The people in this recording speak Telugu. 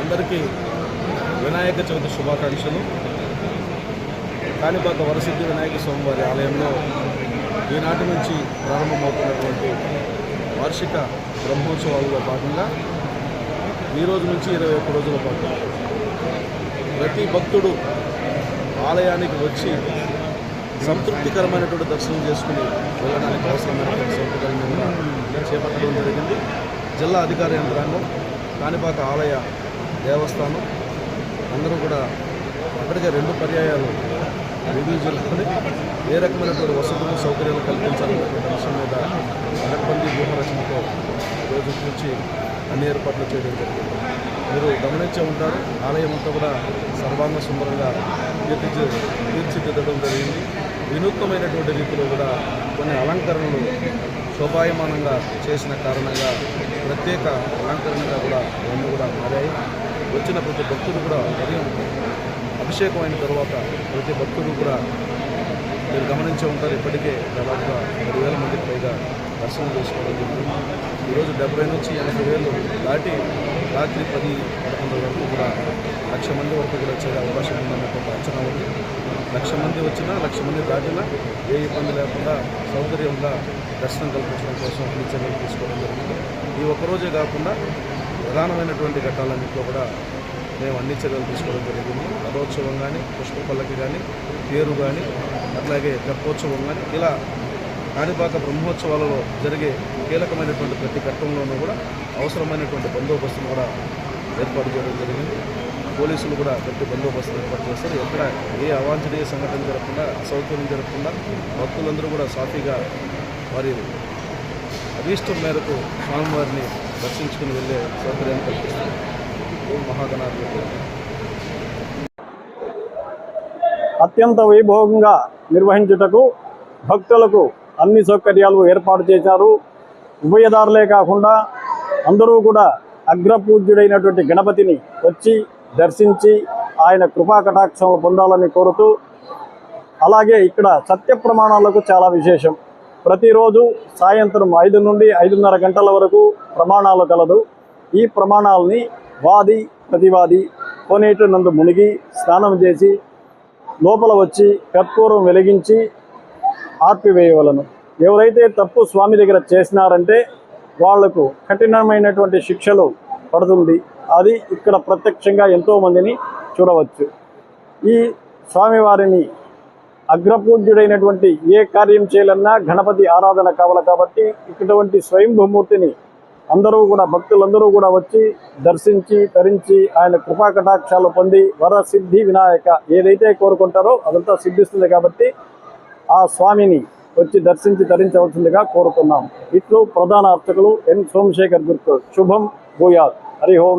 అందరికీ వినాయక చవితి శుభాకాంక్షలు. కాణిపాక వరసిద్ధి వినాయక స్వామివారి ఆలయంలో ఈనాటి నుంచి ప్రారంభమవుతున్నటువంటి వార్షిక బ్రహ్మోత్సవాలలో భాగంగా ఈ రోజు నుంచి ఇరవై ఒక్క రోజుల పాటు ప్రతి భక్తుడు ఆలయానికి వచ్చి సంతృప్తికరమైనటువంటి దర్శనం చేసుకుని వెళ్ళడానికి అవసరమైన సంతృప్తికరంగా చేపట్టడం జరిగింది. జిల్లా అధికార యంత్రాంగం కాణిపాక ఆలయ దేవస్థానం అందరూ కూడా ఇప్పటికే రెండు పర్యాయాలు రివ్యూ జరుపుకొని ఏ రకమైనటువంటి వసతులు సౌకర్యాలు కల్పించాలనేటువంటి అంశం మీద పకడ్బందీ వ్యూహరచనతో రోజు నుంచి అన్ని ఏర్పాట్లు చేయడం జరిగింది. మీరు గమనించే ఉంటారు ఆలయం అంతా కూడా సర్వాంగ సుందరంగా తీర్చి తీర్చిదిద్దడం జరిగింది. వినూత్నమైనటువంటి రీతిలో కూడా కొన్ని అలంకరణలు శోభాయమానంగా చేసిన కారణంగా ప్రత్యేక అలంకరణగా కూడా రెండు కూడా మారాయి. వచ్చిన ప్రతి భక్తుడు కూడా ఉదయం అభిషేకం అయిన తర్వాత ప్రతి భక్తుడు కూడా మీరు గమనించే ఉంటారు ఇప్పటికే దాదాపుగా పదివేల మందికి పైగా దర్శనం చేసుకోవడం జరిగింది. ఈరోజు డెబ్బై నుంచి ఎనభై వేలు దాటి రాత్రి పది పదకొండు వరకు కూడా లక్ష మంది వరకు కూడా వచ్చే అవకాశం ఉందన్నటువంటి అంచనా ఉంది. లక్ష మంది వచ్చినా లక్ష మంది దాటినా ఏ ఇబ్బంది లేకుండా సౌకర్యంగా దర్శనం కల్పించడం కోసం అన్ని చర్యలు తీసుకోవడం జరిగింది. ఈ ఒక్కరోజే కాకుండా ప్రధానమైనటువంటి ఘట్టాలన్నింటిలో కూడా మేము అన్ని చర్యలు తీసుకోవడం జరిగింది. రథోత్సవం కానీ పుష్ప పల్లకి కానీ పేరు కానీ అట్లాగే తెప్పోత్సవం కానీ ఇలా కాణిపాక బ్రహ్మోత్సవాలలో జరిగే కీలకమైనటువంటి ప్రతి ఘట్టంలోనూ కూడా అవసరమైనటువంటి బందోబస్తును కూడా ఏర్పాటు చేయడం జరిగింది. పోలీసులు కూడా గట్టి బందోబస్తు ఏర్పాటు చేస్తారు. ఎక్కడ ఏ అవాంఛనీయ సంఘటన జరగకుండా అసౌకర్యం జరగకుండా భక్తులందరూ కూడా సాఫీగా వారి అభీష్టం మేరకు స్వామివారిని దర్శించుకుని వెళ్ళే సౌకర్యాన్ని కల్పిస్తారు మహాగణాలు అత్యంత వైభవంగా నిర్వహించుటకు భక్తులకు అన్ని సౌకర్యాలు ఏర్పాటు చేశారు. ఉభయదారులే కాకుండా అందరూ కూడా అగ్రపూజ్యుడైనటువంటి గణపతిని వచ్చి దర్శించి ఆయన కృపా కటాక్షం పొందాలని కోరుతూ అలాగే ఇక్కడ సత్య ప్రమాణాలకు చాలా విశేషం. ప్రతిరోజు సాయంత్రం ఐదు నుండి ఐదున్నర గంటల వరకు ప్రమాణాలు కలదు. ఈ ప్రమాణాలని వాది ప్రతివాది కోనేటి నందు మునిగి స్నానం చేసి లోపల వచ్చి కర్పూరం వెలిగించి ఆర్పివేయవలను. ఎవరైతే తప్పు స్వామి దగ్గర చేసినారంటే వాళ్ళకు కఠినమైనటువంటి శిక్షలు పడుతుంది. అది ఇక్కడ ప్రత్యక్షంగా ఎంతోమందిని చూడవచ్చు. ఈ స్వామివారిని అగ్రపూజ్యుడైనటువంటి ఏ కార్యం చేయాలన్నా గణపతి ఆరాధన కావాలి కాబట్టి ఇటువంటి స్వయంభూమూర్తిని అందరూ కూడా భక్తులందరూ కూడా వచ్చి దర్శించి తరించి ఆయన కృపా కటాక్షాలు పొంది వర సిద్ధి వినాయక ఏదైతే కోరుకుంటారో అదంతా సిద్ధిస్తుంది కాబట్టి ఆ స్వామిని వచ్చి దర్శించి తరించవలసిందిగా కోరుతున్నాం. ఇట్లు ప్రధాన అర్చకులు ఎన్ సోమశేఖర్ గుర్తు. శుభం భూయాల్ హరి ఓం